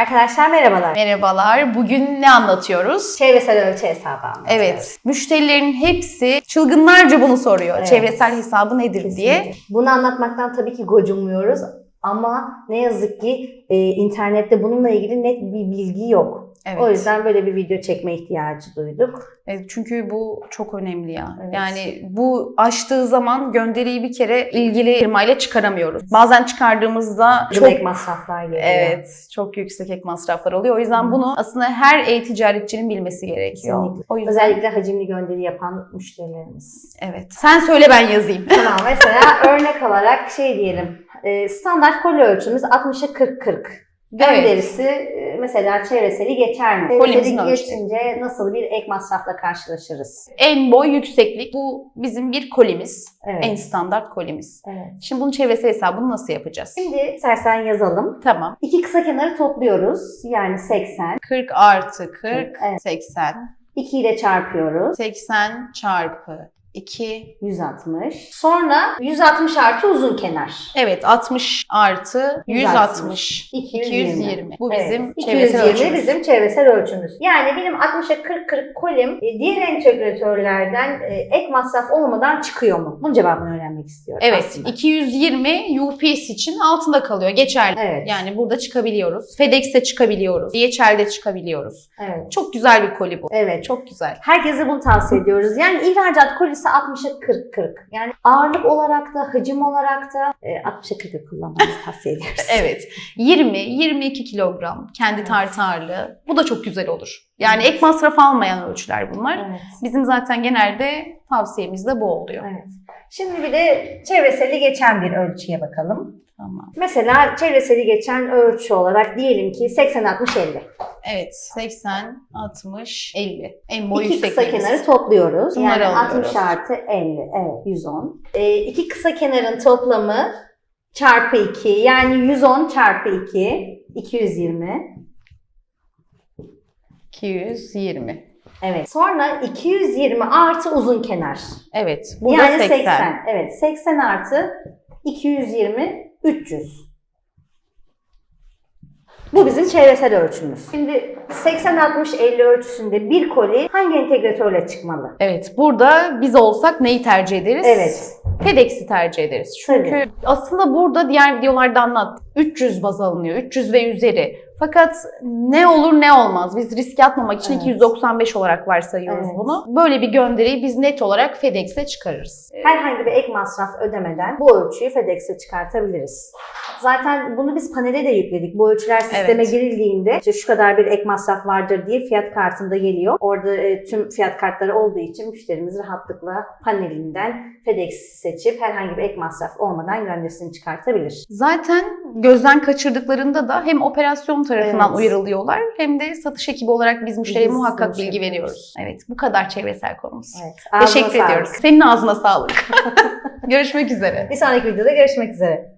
Arkadaşlar merhabalar. Merhabalar. Bugün ne anlatıyoruz? Çevresel ölçü hesabı anlatıyoruz. Evet. Müşterilerin hepsi çılgınlarca bunu soruyor. Evet. Çevresel hesabı nedir diye. Kesinlikle. Bunu anlatmaktan tabii ki gocunmuyoruz. Ama ne yazık ki e, internette bununla ilgili net bir bilgi yok. Evet. O yüzden böyle bir video çekme ihtiyacı duyduk. Evet, çünkü bu çok önemli ya. Evet. Yani bu açtığı zaman gönderiyi bir kere ilgili firmayla çıkaramıyoruz. Bazen çıkardığımızda çok Çok masraflar geliyor. Evet, çok yüksek ek masraflar oluyor. O yüden Hı. bunu aslında her e-ticaretçinin bilmesi gerekiyor. Kesinlikle. O yüzden Özellikle hacimli gönderi yapan müşterilerimiz. evet. Sen söyle ben yazayım. tamam mesela örnek olarak şey diyelim. e, standart koli ölçümüz 60'a 40-40. Gönderisi mesela çevreseli geçer mi? Çevreseli geçince nasıl bir ek masrafla karşılaşırız? en boy yükseklik bu bizim bir kolimiz. Evet. En standart kolimiz. evet. Şimdi bunun çevresel hesabını nasıl yapacağız? Şimdi istersen yazalım. Tamam. İki kısa kenarı topluyoruz. Yani 80. 40 artı 40, Evet. 80. 2 ile çarpıyoruz. 80 çarpı 2. 160. Sonra 160 artı uzun kenar. Evet 60 artı 160. 220. 220. Bu Evet, bizim 220 çevresel ölçümüz. bizim çevresel ölçümüz. Yani benim 60'a 40-40 kolim e, diğer entegratörlerden e, ek masraf olmadan çıkıyor mu? Bunun cevabını öğrenmek istiyorum Evet, aslında. 220 UPS için altında kalıyor. Geçerli. Evet. Yani burada çıkabiliyoruz. FedEx'te çıkabiliyoruz. DHL'de çıkabiliyoruz. Evet. Çok güzel bir koli bu. Evet. Çok güzel. Herkese bunu tavsiye ediyoruz. Yani ihracat kolisi 60'a 40-40. Yani ağırlık olarak da, hacim olarak da e, 60'a 40'ı kullanmanızı tavsiye ediyoruz. Evet. 20-22 kilogram kendi Evet. tartarlı. Bu da çok güzel olur. Yani ek masraf almayan ölçüler bunlar. Evet. Bizim zaten genelde tavsiyemiz de bu oluyor. Evet. Şimdi bir de çevreseli geçen bir ölçüye bakalım. Tamam. Mesela çevreseli geçen ölçü olarak diyelim ki 80-60-50. Evet. 80, 60, 50. En boy İki kısa kenarı topluyoruz. Bunları yani alıyoruz. 60 artı 50. Evet 110. Ee, iki kısa kenarın toplamı çarpı 2. Yani 110 çarpı 2. 220. 220. Evet. Sonra 220 artı uzun kenar. Evet. Burada yani 80. Evet 80 artı 220 300. Bu bizim çevresel ölçümüz. Şimdi 80-60-50 ölçüsünde bir koli hangi entegratörle çıkmalı? Evet, burada biz olsak neyi tercih ederiz? Evet. FedEx'i tercih ederiz. Çünkü Tabii. aslında burada diğer videolarda anlat. 300 baz alınıyor, 300 ve üzeri. Fakat ne olur ne olmaz. Biz riske atmamak için Evet. 295 olarak varsayıyoruz Evet. bunu. Böyle bir gönderiyi biz net olarak FedEx'e çıkarırız. Herhangi bir ek masraf ödemeden bu ölçüyü FedEx'e çıkartabiliriz. Zaten bunu biz panele de yükledik. Bu ölçüler sisteme Evet. girildiğinde işte şu kadar bir ek masraf vardır diye fiyat kartında geliyor. Orada e, tüm fiyat kartları olduğu için müşterimiz rahatlıkla panelinden FedEx seçip herhangi bir ek masraf olmadan gönderisini çıkartabilir. Zaten gözden kaçırdıklarında da hem operasyon tarafından Evet. uyarılıyorlar hem de satış ekibi olarak biz müşteriye Biz muhakkak bilgi yapıyoruz. veriyoruz. Evet, bu kadar çevresel konumuz. Evet. Teşekkür sağlık. ediyoruz. Senin ağzına sağlık. Görüşmek üzere. Bir sonraki videoda görüşmek üzere.